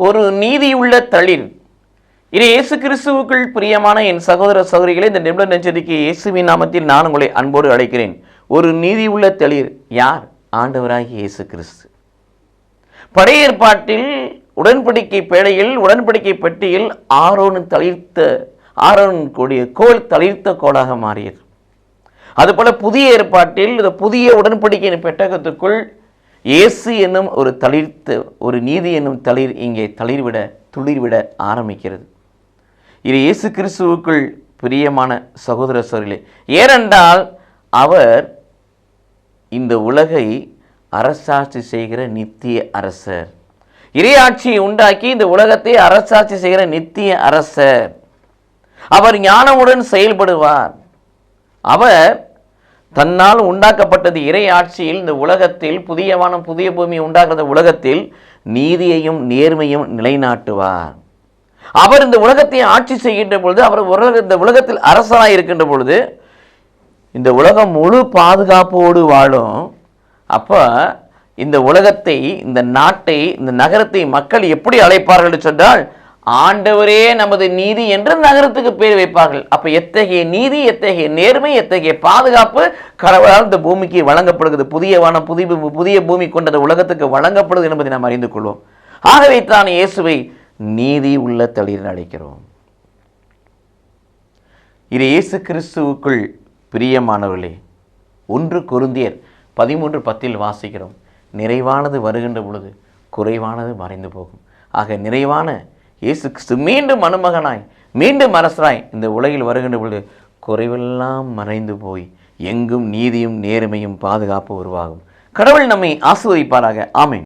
ஒரு நீதியுள்ள தளிர் இது இயேசு கிறிஸ்துவுக்குள் பிரியமான என் சகோதர சகோதரிகளை இந்த நிபுணர் நெஞ்சரிக்கை இயேசுவின் நாமத்தில் நான் உங்களை அன்போடு அழைக்கிறேன். ஒரு நீதியுள்ள தளிர் யார்? ஆண்டவராகி இயேசு கிறிஸ்து பழைய ஏற்பாட்டில் உடன்படிக்கை பேழையில் உடன்படிக்கை பெட்டியில் ஆரோன் தளிர்த்த ஆரோன் கூடிய கோல் தளிர்த்த கோலாக மாறியது. அதுபோல புதிய ஏற்பாட்டில் இந்த புதிய உடன்படிக்கையின் பெட்டகத்துக்குள் இயேசு என்னும் ஒரு தளிர்த்த ஒரு நீதி என்னும் தளிர் இங்கே தளிர்விட துளிர்விட ஆரம்பிக்கிறது. இது இயேசு கிறிஸ்துவுக்குள் பிரியமான சகோதர சோரிலே. ஏனென்றால் அவர் இந்த உலகை அரசாட்சி செய்கிற நித்திய அரசர். இறையாட்சியை உண்டாக்கி இந்த உலகத்தை அரசாட்சி செய்கிற நித்திய அரசர். அவர் ஞானமுடன் செயல்படுவார். அவர் தன்னால் உண்டாக்கப்பட்டது இறை ஆட்சியில் இந்த உலகத்தில் புதிய வானம் புதிய பூமி உண்டாகிற உலகத்தில் நீதியையும் நேர்மையும் நிலைநாட்டுவார். அவர் இந்த உலகத்தை ஆட்சி செய்கின்ற பொழுது அவர் உலக இந்த உலகத்தில் அரசராக இருக்கின்ற பொழுது இந்த உலகம் முழு பாதுகாப்போடு வாழும். அப்போ இந்த உலகத்தை இந்த நாட்டை இந்த நகரத்தை மக்கள் எப்படி அழைப்பார்கள் சொன்னால் ஆண்டவரே நமது நீதி என்று நகரத்துக்கு பேர் வைப்பார்கள். அப்ப எத்தகைய நீதி எத்தகைய நேர்மை எத்தகைய பாதுகாப்பு கடவுளால் இந்த பூமிக்கு வழங்கப்படுகிறது? புதிய வானம் புதிய பூமி- புதிய பூமி கொண்டது உலகத்துக்கு வழங்கப்படுது என்பதை நாம் அறிந்து கொள்வோம். ஆகவே தான் இயேசுவை நீதி உள்ள தளிர் அழைக்கிறோம். இது இயேசு கிறிஸ்துவுக்குள் பிரியமானவர்களே ஒன்று கொருந்தியர் பதிமூன்று பத்தில் வாசிக்கிறோம். நிறைவானது வருகின்ற பொழுது குறைவானது மறைந்து போகும். ஆக நிறைவான இயேசு கிறிஸ்து மீண்டும் மனுமகனாய் மீண்டும் அரசராய் இந்த உலகில் வருகின்ற பொழுது குறைவெல்லாம் மறைந்து போய் எங்கும் நீதியும் நேர்மையும் பாதுகாப்பு உருவாகும். கடவுள் நம்மை ஆசிர்வதிப்பாராக. ஆமென்.